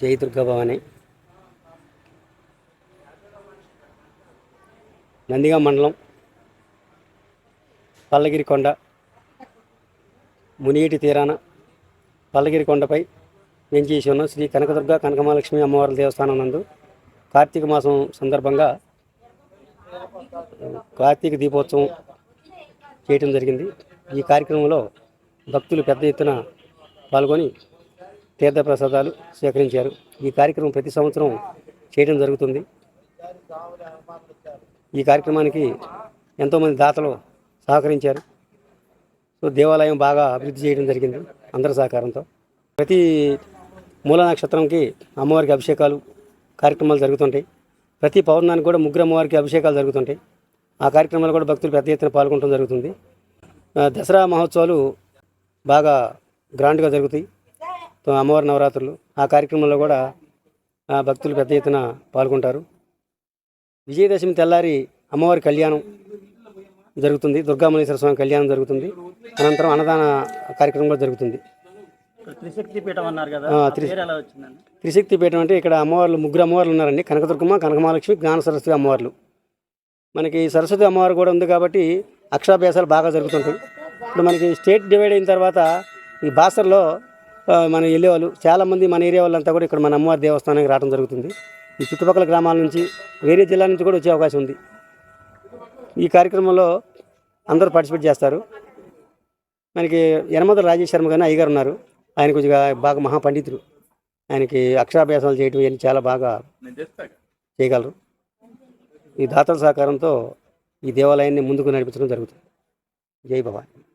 జై దుర్గా భవాని. నందిగా మండలం పల్లగిరి కొండ మునిగిటి తీరాన పల్లగిరి కొండపై వెంచేసి ఉన్న శ్రీ కనకదుర్గ కనకమహాలక్ష్మి అమ్మవారి దేవస్థానం నందు కార్తీక మాసం సందర్భంగా కార్తీక దీపోత్సవం చేయటం జరిగింది. ఈ కార్యక్రమంలో భక్తులు పెద్ద ఎత్తున పాల్గొని తీర్థప్రసాదాలు స్వీకరించారు. ఈ కార్యక్రమం ప్రతి సంవత్సరం చేయడం జరుగుతుంది. ఈ కార్యక్రమానికి ఎంతోమంది దాతలు సహకరించారు. సో దేవాలయం బాగా అభివృద్ధి చేయడం జరిగింది అందరి సహకారంతో. ప్రతి మూల నక్షత్రంకి అమ్మవారికి అభిషేకాలు కార్యక్రమాలు జరుగుతుంటాయి. ప్రతి పౌర్ణానికి కూడా ముగ్గురు అమ్మవారికి అభిషేకాలు జరుగుతుంటాయి. ఆ కార్యక్రమాలు కూడా భక్తులు పెద్ద ఎత్తున పాల్గొనడం జరుగుతుంది. దసరా మహోత్సవాలు బాగా గ్రాండ్గా జరుగుతాయి. అమ్మవారి నవరాత్రులు ఆ కార్యక్రమంలో కూడా ఆ, భక్తులు పెద్ద ఎత్తున పాల్గొంటారు. విజయదశమి తెల్లారి అమ్మవారి కళ్యాణం జరుగుతుంది. దుర్గామణేశ్వర స్వామి కళ్యాణం జరుగుతుంది. అనంతరం అన్నదాన కార్యక్రమం కూడా జరుగుతుంది. త్రిశక్తి పీఠం అంటే ఇక్కడ అమ్మవార్లు ముగ్గురు అమ్మవార్లు ఉన్నారండి. కనకదుర్గమ్మ కనకమహాలక్ష్మి జ్ఞాన సరస్వతి అమ్మవార్లు. మనకి సరస్వతి అమ్మవారు కూడా ఉంది కాబట్టి అక్షరాభ్యాసాలు బాగా జరుగుతుంటాయి. ఇప్పుడు మనకి స్టేట్ డివైడ్ అయిన తర్వాత ఈ బాసర్లో మనం వెళ్ళేవాళ్ళు చాలామంది మన ఏరియా వాళ్ళంతా కూడా ఇక్కడ మన అమ్మవారి దేవస్థానానికి రావడం జరుగుతుంది. ఈ చుట్టుపక్కల గ్రామాల నుంచి వేరే జిల్లా నుంచి కూడా వచ్చే అవకాశం ఉంది. ఈ కార్యక్రమంలో అందరూ పార్టిసిపేట్ చేస్తారు. మనకి యనమద రాజేష్ శర్మ గారిని అయ్యగారు ఉన్నారు. ఆయన కొద్దిగా బాగా మహాపండితులు. ఆయనకి అక్షరాభ్యాసాలు చేయటం ఇవన్నీ చాలా బాగా చేయగలరు. ఈ దాతల సహకారంతో ఈ దేవాలయాన్ని ముందుకు నడిపించడం జరుగుతుంది. జై భవాని.